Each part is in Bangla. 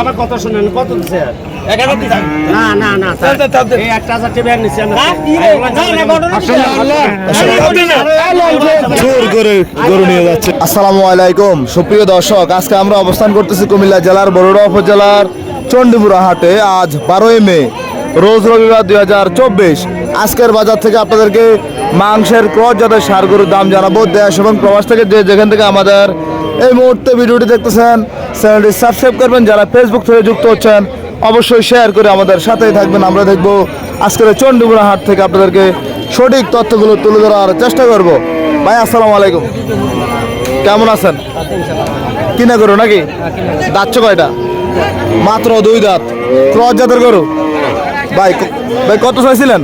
আমার কথা শুনেন কত দিচ্ছে না না না এই একটা হাজার টাকা ব্যাগ নিচ্ছি আমরা জোর করে গরু নিয়ে যাচ্ছে। আসসালামু আলাইকুম সুপ্রিয় দর্শক আজকে আমরা অবস্থান করতেছি কুমিল্লা জেলার বরুড়া উপজেলার চণ্ডীপুরা হাটে। আজ বারোই মে রোজ রবিবার দুই হাজার চব্বিশ। আজকের বাজার থেকে আপনাদেরকে মাংসের ক্রস যাদের সার গরুর দাম জানাব। দেশ এবং প্রবাস থেকে যে যেখান থেকে আমাদের এই মুহূর্তে ভিডিওটি দেখতেছেন চ্যানেলটি সাবস্ক্রাইব করবেন যারা ফেসবুক থেকে যুক্ত হচ্ছেন অবশ্যই শেয়ার করে আমাদের সাথেই থাকবেন। আমরা দেখব আজকের চণ্ডীপুরা হাট থেকে আপনাদেরকে সঠিক তথ্যগুলো তুলে ধরার চেষ্টা করব। ভাই আসসালামু আলাইকুম। কেমন আছেন? কিনা করো নাকি? দাচ্ছ কয়টা? মাত্র দুই দাঁত। ক্রস জাতের গরু? ভাই ভাই কত চাইছিলেন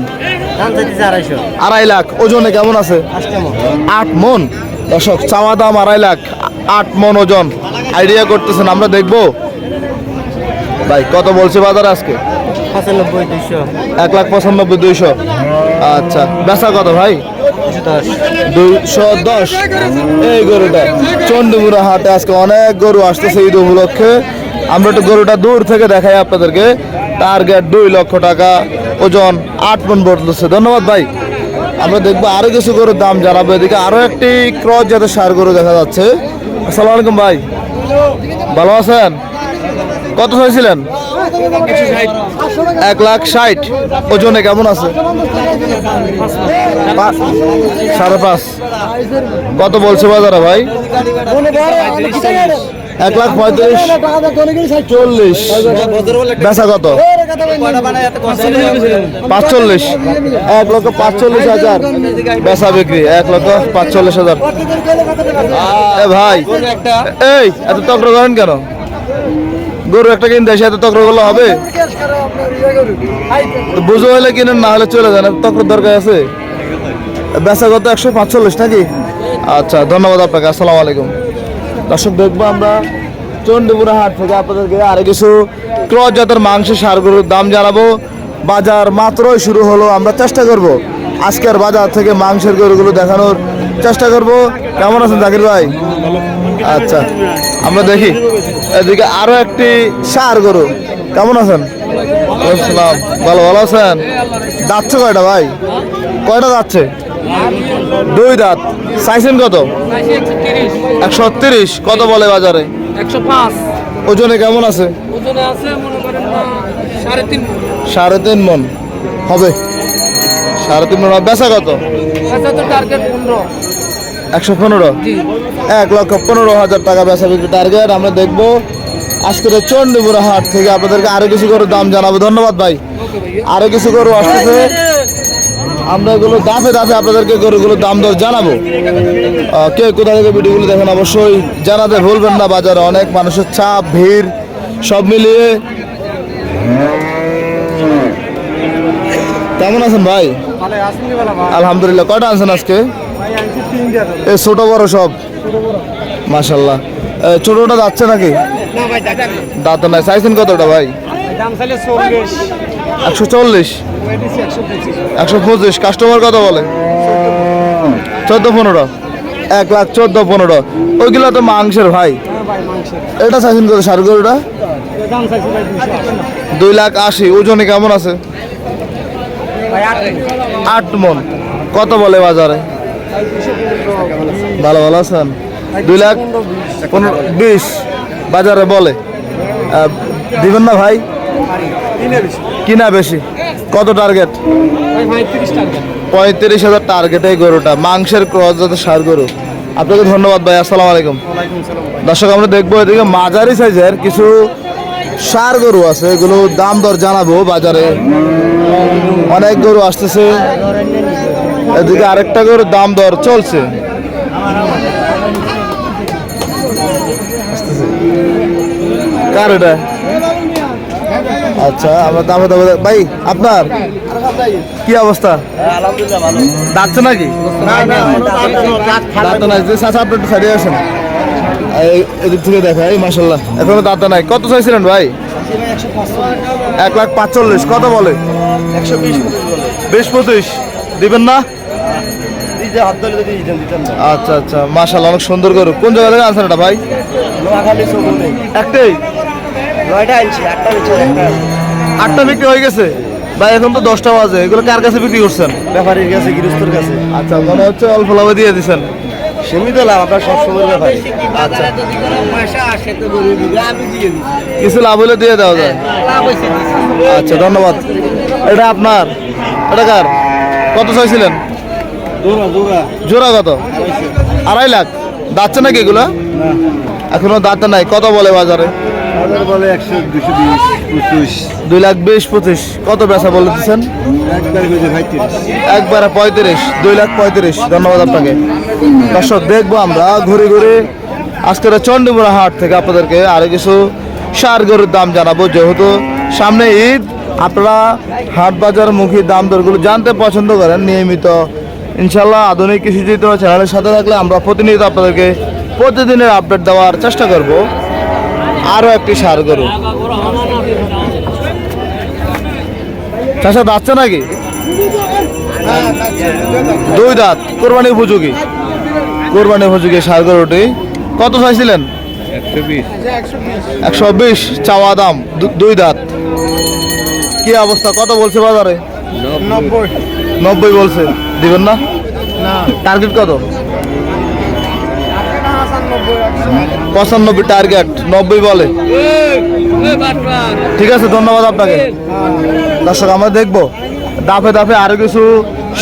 আড়াই লাখ। ওজনে কেমন আছে? আট মন। দশক চাওয়া দাম আড়াই লাখ। আট মন ওজন আইডিয়া করতেছেন আমরা দেখব। ভাই কত বলছে বাজার আজকে? পঁচানব্বই দুইশো। এক লাখ পঁচানব্বই দুইশো। আচ্ছা বেচা কত ভাই? দুইশো দশ। এই গরুটা চন্ডীমুড়া হাটে আজকে অনেক গরু আসতেছে ঈদ উপলক্ষে। আমরা একটু গরুটা দূর থেকে দেখাই আপনাদেরকে। টার্গেট দুই লক্ষ টাকা ওজন আট মন বদলেছে। ধন্যবাদ ভাই। আমরা দেখব আরও কিছু গরুর দাম জানাব। এদিকে আরও একটি ক্রস জাতের সার গরু দেখা যাচ্ছে। আসসালামু আলাইকুম ভাই। ভালো আছেন? কত হয়েছিলেন? এক লাখ ষাট। ওজনে কেমন আছে? সাড়ে পাঁচ। কত বলছে বাজারে ভাই? এক লাখ পঁয়ত্রিশ। চল্লিশ। বেচা কত? পাঁচচল্লিশ। এক লক্ষ পাঁচচল্লিশ হাজার বেচা বিক্রি। এক লক্ষ পাঁচচল্লিশ হাজার। এ ভাই এই এত তক্র করেন কেন? গরু একটা কিনতে এসে এত তক্র করলে হবে? বুঝো হলে কিনেন না হলে চলে যান। তক্র দরকার আছে? বেচা কত একশো পাঁচচল্লিশ নাকি? আচ্ছা ধন্যবাদ আপনাকে। আসসালামু আলাইকুম। দর্শক দেখব আমরা চণ্ডীপুরা হাট থেকে আপনাদেরকে আরও কিছু ক্রস জাতের মাংস সার গরুর দাম জানাব। বাজার মাত্রই শুরু হলো আমরা চেষ্টা করব আজকের বাজার থেকে মাংসের গরুগুলো দেখানোর চেষ্টা করব। কেমন আছেন জাকির ভাই? আচ্ছা আমরা দেখি। এদিকে আরও একটি সার গরু কেমন আছেন? ভালো ভালো আছেন? যাচ্ছে কয়টা ভাই? কয়টা যাচ্ছে? দুই দাঁত। চাইছেন কত? একশো তিরিশ কত বলে বাজারে? একশো পাঁচ। ওজনে কেমন আছে? ওজনে আছে মনে করেন সাড়ে তিন সাড়ে তিন মন। হবে। সাড়ে তিন মন। বেচা কত? তো টার্গেট পনেরো। একশো পনেরো? এক লক্ষ পনেরো হাজার টাকা বেচা বিক্রি টার্গেট আমরা দেখব আজকের এই চণ্ডীপুরা হাট থেকে আপনাদেরকে আরও কিছু করে দাম জানাব। ধন্যবাদ ভাই। আরও কিছু গরু আসতেছে। আমরা এগুলো দাফে দাফে আপনাদেরকে গরুগুলোর দাম দর জানাব। কে কোথা থেকে ভিডিওগুলো দেখেন অবশ্যই জানাতে ভুলবেন না বাজারে অনেক মানুষের চাপ ভিড় সব মিলিয়ে। কেমন আছেন ভাই? আলহামদুলিল্লাহ কটা আনছেন আজকে? এ ছোট বড় সব। মাশাল্লাহ এ, ছোটটা যাচ্ছে নাকি? দাঁত নাই। চাইছেন কতটা ভাই? একশো চল্লিশ। একশো পঁচিশ। কাস্টমার কত বলে? চোদ্দ পনেরো। এক লাখ চোদ্দ পনেরো। ওইগুলো তো মাংসের ভাই। ভাই এটা চাইছেন কত? সার গরুটা? দুই লাখ আশি। ওজনে কেমন আছে? আট মন। কত বলে বাজারে? ভালো ভালো আছেন? দুই লাখ পনেরো বিশ। বাজারে বলে। দিবেন না ভাই? কিনা বেশি। কত টার্গেট পঁয়ত্রিশ হাজার টার্গেট এই গরুটা। মাংসের ক্রস যাতে সার গরু। আপনাকে ধন্যবাদ ভাই আসসালামু আলাইকুম। দর্শক আমরা দেখব এদিকে মাঝারি সাইজের কিছু সার গরু আছে এগুলো দাম দর জানাব বাজারে। অনেক গরু আসতেছে। এদিকে আরেকটা গরুর দাম দর চলছে। কার এটা? আচ্ছা আমরা দামে দামে ভাই আপনার? কি অবস্থা? ডাকছে নাকি? না না দাঁত নাই। যে চাচা আপনি একটু সাইডে আসেন। এই- এদিক থেকে দেখা এই মাসাল্লাহ এখনও দাঁত নাই। কত চাইছিলেন ভাই? এক লাখ পাঁচচল্লিশ। কত বলে? একশো বিশ বিশ পঁচিশ। দিবেন না? আচ্ছা আচ্ছা। অনেক সুন্দর করে কোন জায়গা থেকে আনছেন এটা ভাই? একটাই? নয়টা আনছি একটা আটটা বিক্রি হয়ে গেছে। ভাই এখন তো দশটা বাজে। এগুলো কার কাছে বিক্রি করছেন? ব্যাপারীর কাছে গৃহস্থর কাছে। আচ্ছা মনে হচ্ছে অল্প লাভে দিয়ে দিচ্ছেন সীমিত লাভ সবসময় ব্যাপারী। আচ্ছা। কিছু লাভ হলে দিয়ে দেওয়া যায়। আচ্ছা ধন্যবাদ। এটা আপনার? এটা কার? কত চাইছিলেন? জোড়া কত? আড়াই লাখ। দাচ্ছে নাকি এগুলা? এখনও দাঁতে নাই। কত বলে বাজারে? হাজার বলে একশো দুশো বিশ পঁচিশ। দুই লাখ বিশ পঁচিশ। কত বেচা বলে দিচ্ছেন? একবার পঁয়ত্রিশ। দুই লাখ পঁয়ত্রিশ। ধন্যবাদ আপনাকে। দর্শক দেখব আমরা ঘুরে ঘুরে আজকের চণ্ডীমুড়া হাট থেকে আপনাদেরকে আরও কিছু সার গরুর দাম জানাব। যেহেতু সামনে ঈদ আপনারা হাট বাজার মুখী দাম দরগুলো জানতে পছন্দ করেন নিয়মিত। ইনশাল্লাহ আধুনিক কৃষি চিত্র চ্যানেলের সাথে থাকলে আমরা প্রতিনিয়ত আপনাদেরকে প্রতিদিনের আপডেট দেওয়ার চেষ্টা করব। আরও একটি সার গরু। চাষা যাচ্ছে নাকি? দুই দাঁত। কোরবানি উপযোগী। কোরবানি উপযোগী সার গরুটি। কত চাইছিলেন? একশো বিশ। চাওয়া দাম দুই দাঁত। কি অবস্থা? কত বলছে বাজারে? নব্বই। নব্বই বলছে। দিবেন না। টার্গেট কত? পঁচানব্বই টার্গেট নব্বই বলে। ঠিক আছে ধন্যবাদ আপনাকে। দর্শক আমরা দেখব। দাফে দাফে আরও কিছু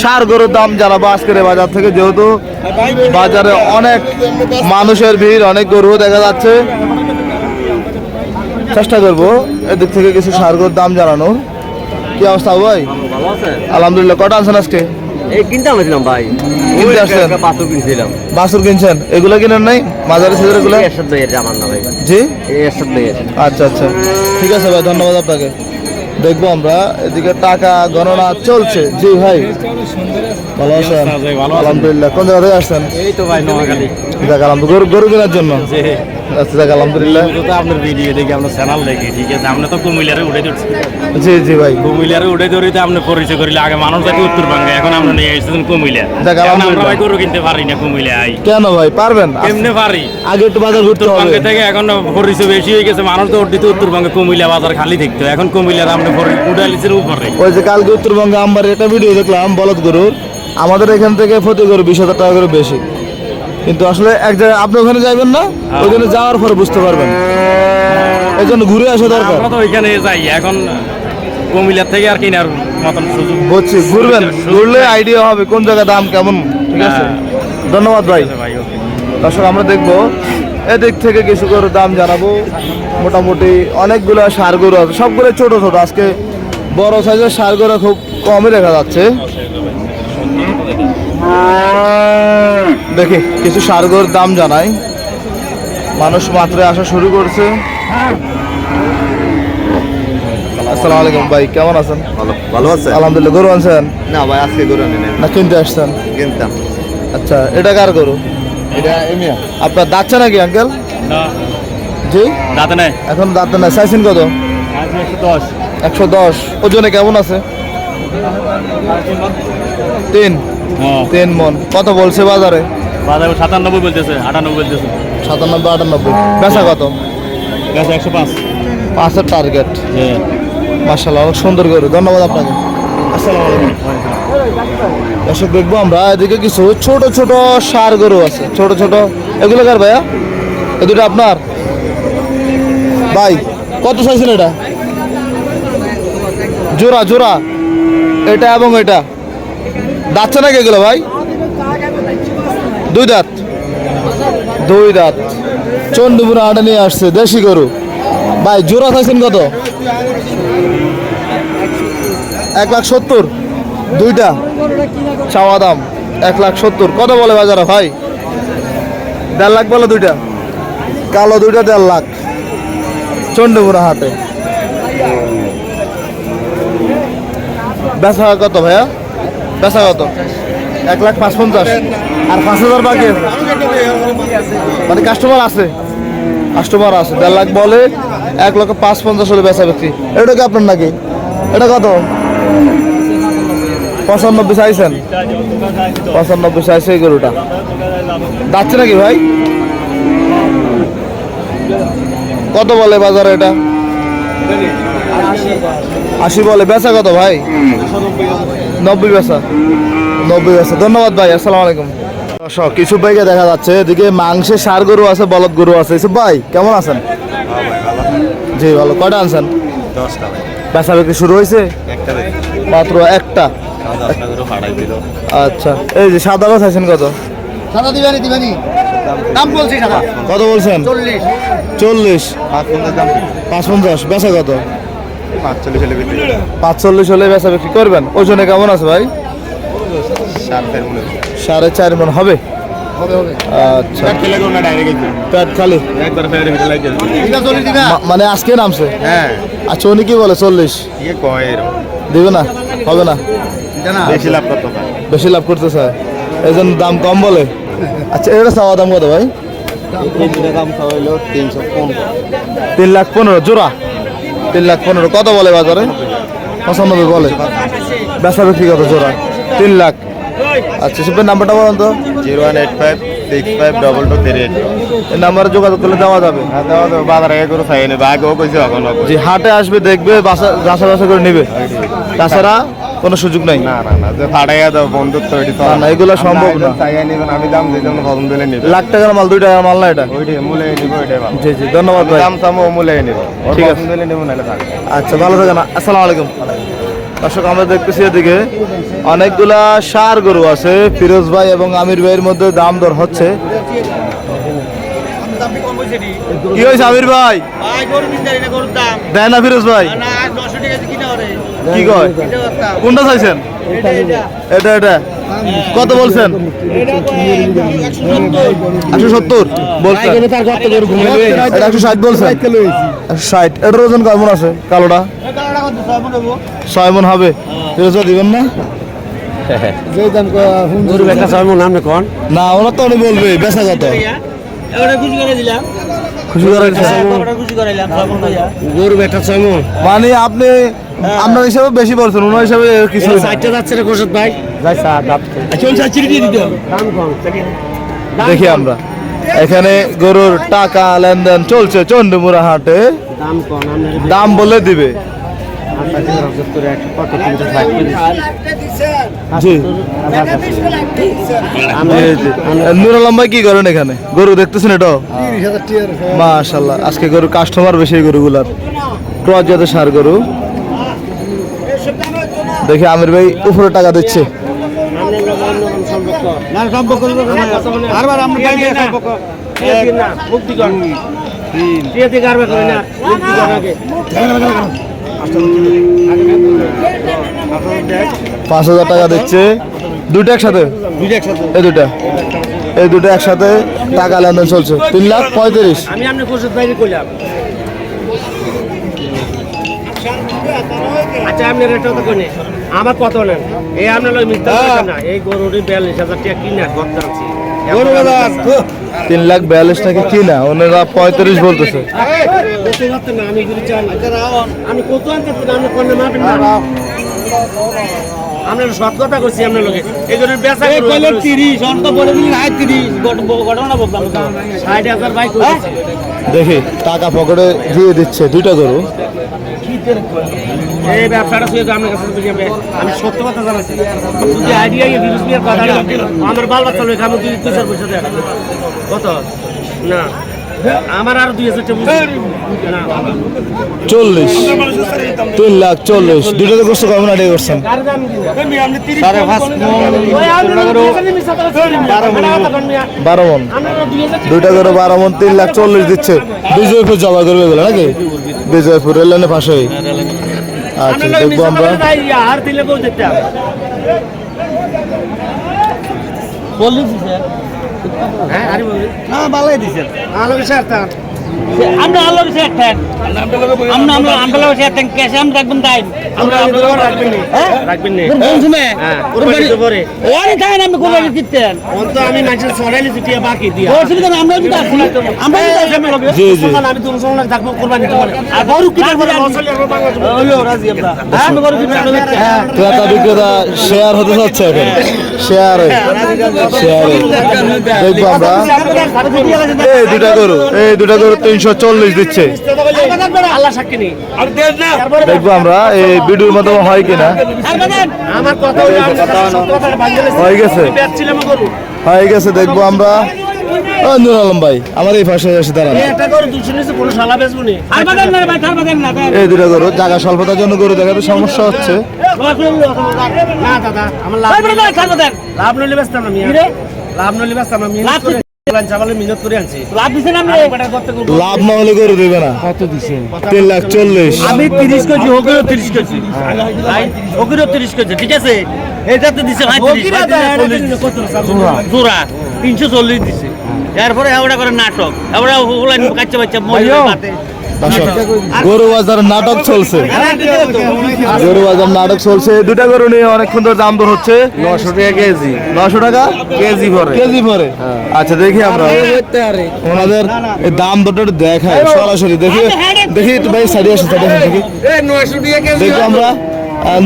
সার গরুর দাম জানাব আজকের এই বাজার থেকে যেহেতু বাজারে অনেক মানুষের ভিড় অনেক গরু দেখা যাচ্ছে। চেষ্টা করব এদিক থেকে কিছু সার গরুর দাম জানানোর। কি অবস্থা ভাই? আলহামদুলিল্লাহ কটা আনছেন আজকে? এই কিনতে হয়েছিলাম ভাই। কিনতে আসছেন? পাথর কিনছিলাম। বাছুর কিনছেন? এগুলো কিনেন নাই? সিজের এগুলো? এরশাদ ভাইয়ের আমার না ভাই। জি? এই এরশাদ ভাইয়ের আচ্ছা আচ্ছা। ঠিক আছে ভাই ধন্যবাদ আপনাকে। দেখব আমরা। এদিকে টাকা গণনা চলছে। জি ভাই। ভালো আছেন? আলহামদুলিল্লাহ। কোন জায়গা থেকে আসছেন? এই তো ভাই নোয়াখালী। যাক আলহামদুলিল্লাহ। গরু গরু কেনার জন্য? আচ্ছা যাক আলহামদুলিল্লাহ। তো আপনার ভিডিও দেখি আপনার চ্যানেল দেখি ঠিক আছে? আপনি তো কুমিল্লারে উঠে ধরছি। জি জি ভাই। কুমিল্লারে উঠে ধরে তো আপনি পরিচয় করিলে আগে মানুষ থাকে উত্তরবঙ্গে এখন আমরা নিয়ে এসেছেন কুমিল্লা। দেখ, আলহামদুলিল্লাহ। ভাই গরু কিনতে পারি না কুমিল্লায় কেন ভাই? পারবেন? কেমনে পারি? আগে একটু বাজার ঘুরতে হবে। উত্তরবঙ্গে থেকে এখন পরিচয় বেশি হয়ে গেছে মানুষ তো উঠতে উত্তরবঙ্গে কুমিল্লা বাজার খালি থাকতো এখন কুমিল্লার আপনি উঠে আলিছেন উপরে। ওই যে কালকে উত্তরবঙ্গে আমার একটা ভিডিও দেখলাম বলদ গরুর আমাদের এখান থেকে প্রতি গরু বিশ হাজার টাকা করে বেশি। কিন্তু আসলে এক জায়গায় আপনি ওখানে যাবেন না ওখানে যাওয়ার পরে বুঝতে পারবেন। এই জন্য ঘুরে আসা দরকার। আমরা তো ওইখানে যাই এখন কুমিল্লার থেকে আর কেনার মতন সুযোগ বুঝছি ঘুরবেন ঘুরলে আইডিয়া হবে কোন জায়গায় দাম কেমন ঠিক আছে? ধন্যবাদ ভাই। দর্শক আমরা দেখব এদিক থেকে কিছু করে দাম জানাব। মোটামুটি অনেকগুলো সার গরু আছে সবগুলো ছোট ছোট আজকে বড় সাইজের সার গরু খুব কমই দেখা যাচ্ছে। দেখি কিছু সার গরুর দাম জানাই। মানুষ মাত্রে আসা শুরু করছে। আসসালামু আলাইকুম ভাই কেমন আছেন? ভালো ভালো আছে আলহামদুলিল্লাহ গরু আনছেন? না ভাই আজকে গরু আনি না কিনতে আসছেন? কিনতাম। আচ্ছা এটা কার গরু? এটা এমিয়া আপনার দাচ্ছে নাকি আঙ্কেল? না। জি? দাঁতে নেই। এখন দাঁত না চাইছেন কত? দশ। একশো দশ। ওজনে কেমন আছে? তিন? হ্যাঁ। তিন মন। কত বলছে বাজারে? বাজারে সাতানব্বই বলতেছে আটানব্বই বলতেছে। সাতানব্বই আটানব্বই। বেচা কত? গেছে একশো পাঁচ। পাঁচের টার্গেট হ্যাঁ। মার্শাল্লাহ অনেক সুন্দর গরু। ধন্যবাদ আপনাকে। দর্শক দেখব আমরা এদিকে কিছু ছোট ছোট সার গরু আছে। ছোট ছোট। এগুলো কার ভাইয়া? এ দুটো আপনার? ভাই কত চাইছেন এটা? জোড়া জোড়া। এটা এবং এটা। দাঁতছে নাকি এগুলো ভাই? দুই দাঁত। দুই দাঁত। চন্ডীপুরা হাটে নিয়ে আসছে, দেশি গরু। ভাই, জোড়া চাইছেন কত? এক লাখ সত্তর। দুইটা। চাওয়া দাম, এক লাখ সত্তর। কত বলে বাজারে ভাই? দেড় লাখ বলে দুইটা। কালো দুইটা, দেড় লাখ। চন্ডীপুরা হাটে। বেচা কত ভাইয়া? বেচা কত? এক লাখ পাঁচ পঞ্চাশ আর পাঁচ হাজার বাকি মানে কাস্টমার আছে? কাস্টমার আছে, দেড় লাখ বলে এক লক্ষ পাঁচ পঞ্চাশ হলে বেচা বিক্রি। এটা কি আপনার নাকি? এটা কত? পঁচানব্বই চাইছেন? পঁচানব্বই চাইছে এই গরুটা। যাচ্ছে নাকি ভাই? কত বলে বাজারে এটা? আশি বলে বেচা কত ভাই? নব্বই বেচা। নব্বই বেচা। ধন্যবাদ ভাই আসসালামু আলাইকুম। দর্শক কিছু ভাইকে দেখা যাচ্ছে এদিকে মাংসের সার গরু আছে বলদ গরু আছে। ইসুফ ভাই কেমন আছেন? জি ভালো। কয়টা আনছেন? বেচা বিক্রি শুরু হয়েছে? মাত্র একটা? আচ্ছা। এই যে সাদা গাছ আছেন কত? সাদা দিবানি দিবানি। দাম বলছি সাদা। কত বলছেন? চল্লিশ। চল্লিশ। পাঁচ পঞ্চাশ। বেচা কত? পাঁচচল্লিশ হলে বেচা বিক্রি করবেন? ওজনে কেমন আছে ভাই? সাড়ে চার মন হবে? আচ্ছা। মানে আজকে নামছে? হ্যাঁ। আচ্ছা উনি কি বলে চল্লিশ? ইয়ে দিবে না? হবে না? বেশি লাভ করতে বেশি লাভ করতে চায়। এই জন্য দাম কম বলে। আচ্ছা এটা চাওয়া দাম কত ভাই? দাম তিনশো পনেরো তিন লাখ পনেরো জোড়া। তিন লাখ পনেরো। কত বলে বাজারে? পঁচানব্বই বলে। বেচা বিক্রি কত জোড়া? তিন লাখ। আচ্ছা সেপের নাম্বারটা বলুন তো। Zero one eight five six five double two three eight. এই নাম্বারে যোগাযোগ করলে দেওয়া যাবে। হ্যাঁ দেওয়া যাবে। বাজারে আগে করে চাই নেবে আগেও কইছে এখন যে হাটে আসবে দেখবে বাসা যাচা বাসা করে নেবে। তাছাড়া কোনো সুযোগ নাই? না না না যে ফাটাইয়া দাও বন্ধুত্ব এটি তো না, এগুলো সম্ভব না। চাইয়া নিবেন আমি দাম দিই পছন্দ লাখ টাকার মাল দুই টাকার মাল না এটা? ওইটাই মূলে নিব ভালো। জি জি ধন্যবাদ ভাই। দাম চামো মূলে নিব। ঠিক আছে। নিব নাহলে থাকবে আচ্ছা ভালো থাকেন। আসসালামু আলাইকুম। দর্শক আমরা দেখতেছি এদিকে অনেকগুলা সার গরু আছে। ফিরোজ ভাই এবং আমির ভাইয়ের মধ্যে দাম দর হচ্ছে। কি হয়েছে আমির ভাই? ভাই গরু কিনতে এটা দাম। দেয় না ফিরোজ ভাই? কি কয়? কোনটা চাইছেন? এটা এটা। কত বলছেন? একশো সত্তর। বলছেন একশো ষাট বলছেন একশো ষাট। এটার ওজন কেমন আছে? কালোটা? ছয় মন হবে ভাই দিবেন না। না ওরা তো বলবে বেচা কত মন আপনি আপনার হিসাবে বেশি বলছেন ওনার হিসাবে কিছু। যাচ্ছে রে ভাই। দেখি। আমরা। এখানে গরুর টাকা লেনদেন চলছে চন্ডমুড়া হাটে। দাম বলে আপনার কত নুর আলম ভাই কি করেন এখানে? গরু দেখতেছেন এটা মাশাল্লাহ আজকে গরু কাস্টমার বেশি গরুগুলার। ক্রস সার গরু। দেখি আমির ভাই উপরে টাকা দিচ্ছে। বারবার আমরা বাইরে সম্পর্ক। না। মুক্তি পাঁচ হাজার টাকা দিচ্ছে। দুটো একসাথে? এই দুটা এই দুটো একসাথে টাকা লেনদেন চলছে। তিন লাখ পঁয়ত্রিশ। আচ্ছা আপনি রেটটা তো কোনে আমার কত নেন এই আপনার মিথ্যা না। এই গরুটি বিয়াল্লিশ হাজার টাকা কিনে বাজার তিন লাখ বিয়াল্লিশ টাকা কিনা ওনারা পঁয়ত্রিশ বলতেছে। আমরা সৎ কথা করছি লোকে এই বেচা অন্ত বলে ঘটনা বলতাম বাইক দেখি টাকা পকেটে দিয়ে দিচ্ছে দুইটা গরু। এই ব্যবসাটা শুয়ে আপনার কাছে বুঝে যাবে। আমি সত্য কথা জানাচ্ছি। যদি আইডিয়া বিরুষ নিয়ে কথা আমার বাল বাচ্চা লোক আমি দুই দুই চার পয়সা দেয়। কত? না। আমার আর দুই হাজার চল্লিশ। তিন লাখ চল্লিশ। দুইটাতে করছে কমন আইডিয়া করছেন? সাড়ে পাঁচ। বারো মন। দুইটা করে বারো মন তিন লাখ চল্লিশ দিচ্ছে। বিজয়পুর জমা করবে বলে নাকি? বিজয়পুর। রেল লাইনে পাশে আচ্ছা দেখব আমরা বউ দিতাম। হ্যাঁ, আরে বলি। আলো কিসে আমরা আলো সে একটা। আমরা আমরা আমরা সে একটা ক্যাশে আমরা রাখবেন তাই। আমরা রাখবেন নি। রাখবেন নি। কোন সময় হ্যাঁ, কোরবানি পরে। ওরে তাই আমি কোরবানি দিতেন অন তো আমি মানুষের সরাইলে ছুটিয়ে বাকি দিয়া। অসুবিধা নেই আমরা কিন্তু আসি আমরা কিন্তু আসি আমরা লগে জি। জি আমি তো মুসলমান থাকব কোরবানি পরে। আর গরু কিনার পরে মুসলমান। গরু বাংলা যাবে। ওইও রাজি আমরা হ্যাঁ। আমি হ্যাঁ ক্রেতা বিক্রেতা শেয়ার হতে যাচ্ছে এখন। শেয়ারে শেয়ারে দেখব আমরা। এই দুটা গরু এই দুটা গরু তিনশো চল্লিশ দিচ্ছে। আল্লাহ সাক্ষী নেই। দেখব আমরা এই ভিডিওর মাধ্যমে হয় কিনা। হয়ে গেছে। হয়ে গেছে দেখব আমরা। নুর আলম ভাই আমার এই পাশে এসে দাঁড়ান। এই একটা গরু দুশো নিচে কোনো শালা বেচবো নি। আর বাদেন না ভাই তার বাদেন না এই দুটো গরু জায়গা স্বল্পতার জন্য গরু দেখাতে সমস্যা হচ্ছে। না দাদা আমার লাভ নইলে নইলে মিয়া। লাভ করে করে না হলে গরু দেবে না। কত দিছে? তিন লাখ চল্লিশ। আমি তিরিশ কেজি তিরিশ কেজি। হকিরও তিরিশ কেজি ঠিক আছে? এটাতে দিছে ভাই জোড়া। তিনশো চল্লিশ দিছে। এরপরে এওড়া করে নাটক। ওলাইন কাচ্চা বাচ্চা মজুরি গরু বাজার নাটক চলছে। গরু বাজার নাটক চলছে। দুটা গরু নিয়ে অনেকক্ষণ ধরে দাম দর হচ্ছে। নশো টাকা কেজি। নশো টাকা? কেজি ভরে। কেজি পরে আচ্ছা দেখি আমরা। ওনাদের দাম দরটা দেখাই সরাসরি। দেখি দেখি একটু ভাই সাইডে আসে দেখি। দেখব আমরা।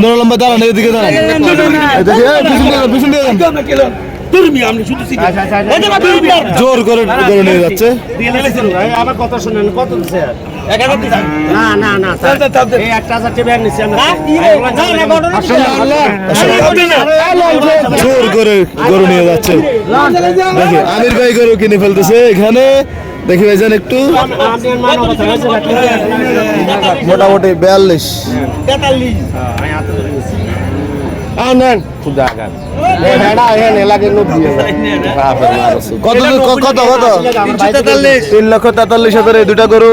নুর আলম দাঁড়ান এদিকে দাঁড়ান। এই দেখি এই পিছন দিয়ে পিছন দিয়ে যান। জোর করে গরু নিয়ে যাচ্ছে। আবার কথা শুনেন কত জোর করে গরু নিয়ে যাচ্ছে। দেখি আমির ভাই গরু কিনে ফেলতেছে এখানে। দেখি ভাই ভাইজান একটু। মোটামুটি বিয়াল্লিশ। কত কত কত তিন লক্ষ তেতাল্লিশ হাজার এই দুটা গরু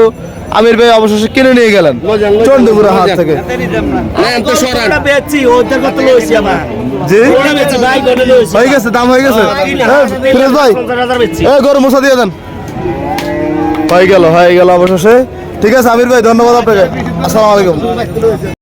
আমির ভাই অবশেষে কিনে নিয়ে গেলেন। চন্ডীপুরা হাট থেকে। ভাই গনে লইছি। হয়ে গেছে দাম হয়ে গেছে। হ্যাঁ, ভাই বেচছি। এ গরু মশা দিয়ে দেন। হয়ে গেল হয়ে গেল অবশেষে। ঠিক আছে আমির ভাই ধন্যবাদ আপনাকে। আসসালামু আলাইকুম।